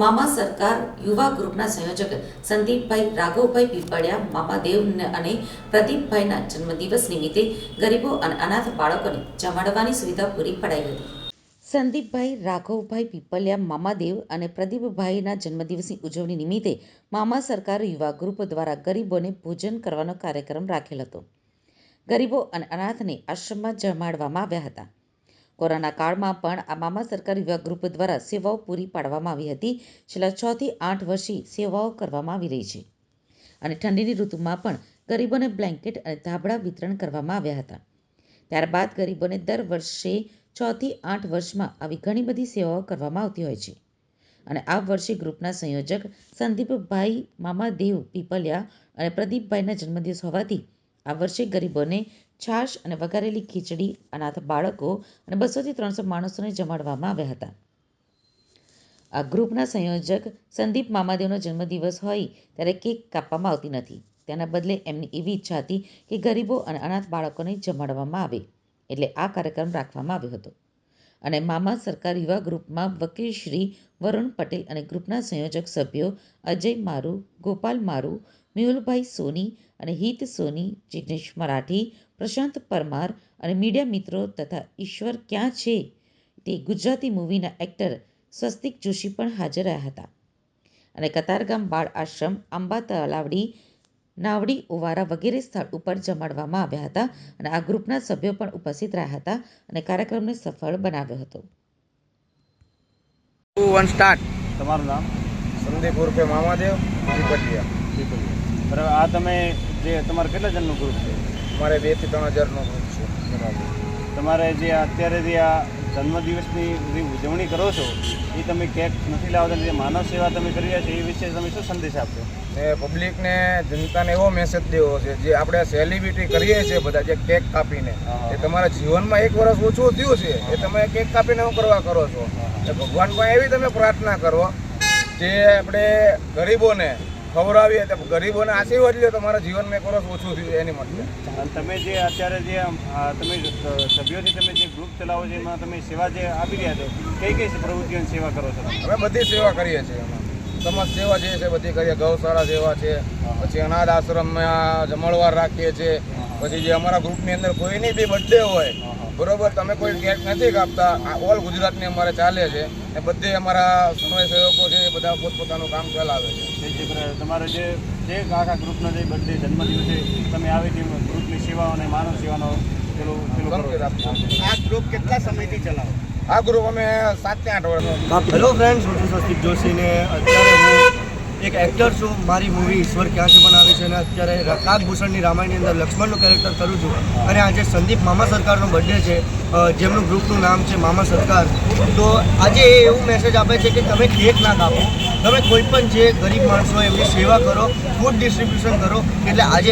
મામા સરકાર યુવા ગ્રુપના સંયોજક સંદીપભાઈ રાઘવભાઈ પીપળિયા મામાદેવ અને પ્રદીપભાઈના જન્મદિવસ નિમિત્તે ગરીબો અને અનાથ બાળકોને જમાડવાની સુવિધા પૂરી પડાઈ હતી. સંદીપભાઈ, રાઘવભાઈ પીપલિયા મામાદેવ અને પ્રદીપભાઈના જન્મદિવસની ઉજવણી નિમિત્તે મામા સરકાર યુવા ગ્રુપ દ્વારા ગરીબોને ભોજન કરવાનો કાર્યક્રમ રાખેલ હતો. ગરીબો અને અનાથને આશ્રમમાં જમાડવામાં આવ્યા હતા. કોરોના કાળમાં પણ આ મામા સરકાર યુવા ગ્રુપ દ્વારા સેવાઓ પૂરી પાડવામાં આવી હતી. છેલ્લા છ થી આઠ વર્ષથી સેવાઓ કરવામાં આવી રહી છે. અને ઠંડીની ઋતુમાં પણ ગરીબોને બ્લેન્કેટ અને ધાબળા વિતરણ કરવામાં આવ્યા હતા. ત્યારબાદ ગરીબોને દર વર્ષે છ થી આઠ વર્ષમાં આવી ઘણી બધી સેવાઓ કરવામાં આવતી હોય છે. અને આ વર્ષે ગ્રુપના સંયોજક સંદીપભાઈ મામાદેવ પીપલિયા અને પ્રદીપભાઈના જન્મદિવસ હોવાથી આ વર્ષે ગરીબોને છાશ અને વઘારેલી ખીચડી, અનાથ બાળકો અને બસોથી ત્રણસો માણસોને જમાડવામાં આવ્યા હતા. આ ગ્રુપના સંયોજક સંદીપ મામાદેવનો જન્મદિવસ હોય ત્યારે કેક કાપવામાં આવતી નથી. તેના બદલે એમની એવી ઈચ્છા હતી કે ગરીબો અને અનાથ બાળકોને જમાડવામાં આવે, એટલે આ કાર્યક્રમ રાખવામાં આવ્યો હતો. અને મામા સરકાર યુવા ગ્રુપમાં વકીલ શ્રી વરુણ પટેલ અને ગ્રુપના સંયોજક સભ્યો અજય મારુ, ગોપાલ મારુ મેહુલભાઈ સોની અને હિત સોની જિગ્નેશ મરાઠી પ્રશાંત પરમાર અને મીડિયા મિત્રો તથા ઈશ્વર ક્યાં છે તે ગુજરાતી મૂવીના એક્ટર સ્વસ્તિક જોશી પણ હાજર રહ્યા હતા. અને કતારગામ બાળ આશ્રમ આંબા તલાવડી નાવડી ઓવારા વગેરે સ્થળ ઉપર જમાડવામાં આવ્યા હતા અને આ ગ્રુપના સભ્યો પણ ઉપસ્થિત રહ્યા હતા અને કાર્યક્રમને સફળ બનાવ્યો હતો. વન સ્ટાર્ટ તમારું નામ? સંદીપ ઉર્ફે મામાદેવ બરાબર. આ તમે જે તમારે કેટલા જણનું ગ્રુપ છે? મારે બેથી ત્રણ હજારનો ગ્રુપ છે. બરાબર. તમારે જે અત્યારે જે આ જન્મદિવસની જે ઉજવણી કરો છો એ તમે કેક નથી લાવતા? જે માનવ સેવા તમે કરી રહ્યા છો એ વિશે તમે શું સંદેશ આપશો? એ પબ્લિકને જનતાને એવો મેસેજ દેવો છે જે આપણે સેલિબ્રિટી કરીએ છીએ બધા જે કેક કાપીને એ તમારા જીવનમાં એક વર્ષ ઓછું થયું છે એ તમે કેક કાપીને શું કરવા કરો છો? ભગવાન પાસે એવી તમે પ્રાર્થના કરો જે આપણે ગરીબોને ખવડાવીએ તો ગરીબોને આશીર્વાદ લે તમારા જીવનમાં એક વર્ષ ઓછું થયું એની માટે અને તમે જે અત્યારે જે તમે સભ્યોથી તમે જે ગ્રુપ ચલાવો છો એમાં તમે સેવા જે આપી રહ્યા છો કઈ કઈ પ્રવૃત્તિઓની સેવા કરો છો? અમે બધી સેવા કરીએ છીએ એમાં. સમાજ સેવા જે છે બધી કરીએ. ગૌશાળા સેવા છે પછી અનાથ આશ્રમમાં જમણવાર રાખીએ છીએ. પછી જે અમારા ગ્રુપની અંદર કોઈની બી બર્થડે હોય. બરોબર તમે કોઈ કેક નથી કાપતા. આ ઓલ ગુજરાતની અમારે ચાલે છે. ને બધે અમારા સ્વયંસેવકો છે એ બધા પોતપોતાનું કામ ચલાવે છે. તમારે જે જે આખા ગ્રુપનો જે બર્થડે જન્મદિવસે તમે આવી ગ્રુપની સેવાઓ અને માનવ સેવાનો પેલું પેલું કરો. આ ગ્રુપ કેટલા સમયથી ચલાવો? આ ગ્રુપ અમે સાતથી આઠ વર્ષ. હેલો ફ્રેન્ડ્સ હું છું સ્વસ્તિક ને અત્યારે હું એક એક્ટર છું, મારી મૂવી ઈશ્વર ક્યાં છે બનાવી છે અને અત્યારે કાકભૂષણની રામાયણની અંદર લક્ષ્મણનું કેરેક્ટર કરું છું. અને આજે સંદીપ મામા સરકારનો બર્થડે છે. જેમનું ગ્રુપનું નામ છે મામા સરકાર. તો આજે એ એવું મેસેજ આપે છે કે તમે કેક ના કાપો. તમે કોઈ પણ જે ગરીબ માણસો એમની સેવા કરો ફૂડ ડિસ્ટ્રીબ્યુશન કરો. એટલે આજે